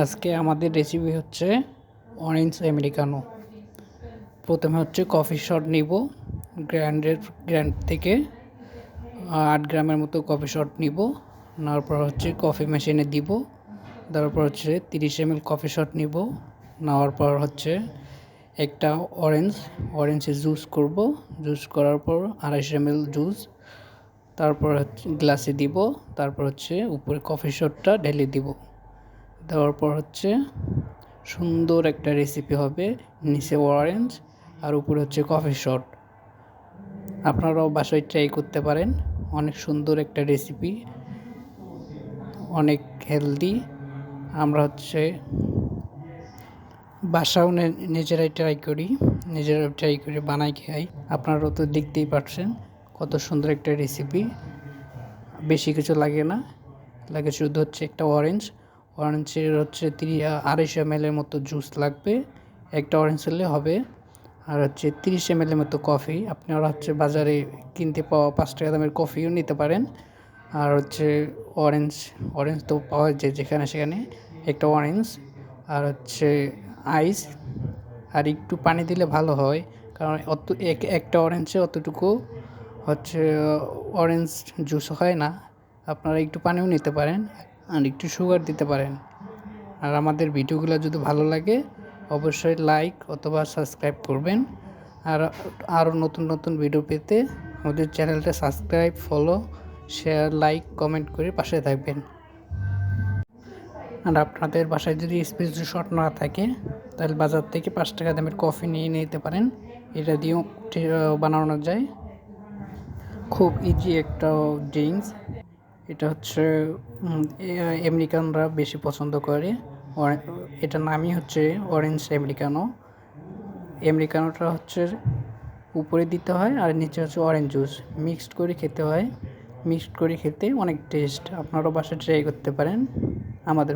আজকে আমাদের রেসিপি হচ্ছে অরেঞ্জ আমেরিকানো প্রথমে হচ্ছে কফি শট নিব গ্র্যান্ডের গ্র্যান্ড থেকে আট গ্রামের মতো কফি শট নিব, নেওয়ার পর হচ্ছে কফি মেশিনে দিব তারপর হচ্ছে তিরিশ এম কফি শট নিব, নেওয়ার পর হচ্ছে একটা অরেঞ্জ অরেঞ্জের জুস করব জুস করার পর আড়াইশো এম জুস তারপর হচ্ছে গ্লাসে দিব, তারপর হচ্ছে উপরে কফি শটটা ঢেলে দিব। দেওয়ার পর হচ্ছে সুন্দর একটা রেসিপি হবে নিচে অরেঞ্জ আর উপরে হচ্ছে কফি শট আপনারাও বাসায় ট্রাই করতে পারেন। অনেক সুন্দর একটা রেসিপি অনেক হেলদি আমরা হচ্ছে বাসাও নিজেরাই ট্রাই করি নিজেরাই ট্রাই করে বানাই খাই। আপনারাও তো দেখতেই পাচ্ছেন কত সুন্দর একটা রেসিপি বেশি কিছু লাগে না, লাগে শুধু হচ্ছে একটা অরেঞ্জ অরেঞ্জের হচ্ছে তিরিশ আড়াইশো এম এর মতো জুস লাগবে। একটা অরেঞ্জ হলে হবে। আর হচ্ছে তিরিশ এম এর মতো কফি আপনারা হচ্ছে বাজারে কিনতে পাওয়া পাঁচ টাকা দামের কফিও নিতে পারেন। আর হচ্ছে অরেঞ্জ অরেঞ্জ তো পাওয়া যায় যেখানে সেখানে। একটা অরেঞ্জ আর হচ্ছে আইস আর একটু পানি দিলে ভালো হয়। কারণ অত, এক, একটা অরেঞ্জে অতটুকু হচ্ছে অরেঞ্জ জুস হয় না। আপনারা একটু পানিও নিতে পারেন। আর একটু সুগার দিতে পারেন। আর আমাদের ভিডিওগুলো যদি ভালো লাগে, অবশ্যই লাইক অথবা সাবস্ক্রাইব করবেন। আর আরও নতুন নতুন ভিডিও পেতে আমাদের চ্যানেলটা subscribe follow share like comment করে পাশে থাকবেন। আর আপনাদের বাসায় যদি স্পেশাল শট না থাকে, তাহলে বাজার থেকে পাঁচ টাকা দামের কফি নিয়ে নিতে পারেন। এটা দিয়েও বানানো যায়। খুব ইজি একটা ড্রিঙ্কস এটা হচ্ছে আমেরিকানরা বেশি পছন্দ করে। এটার নামই হচ্ছে অরেঞ্জ আমেরিকানো আমেরিকানোটা হচ্ছে উপরে দিতে হয় আর নিচে হচ্ছে অরেঞ্জ জুস মিক্সড করে খেতে হয়। মিক্সড করে খেতে অনেক টেস্ট আপনারাও বাসায় ট্রাই করতে পারেন। আমাদের